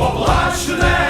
поплачне.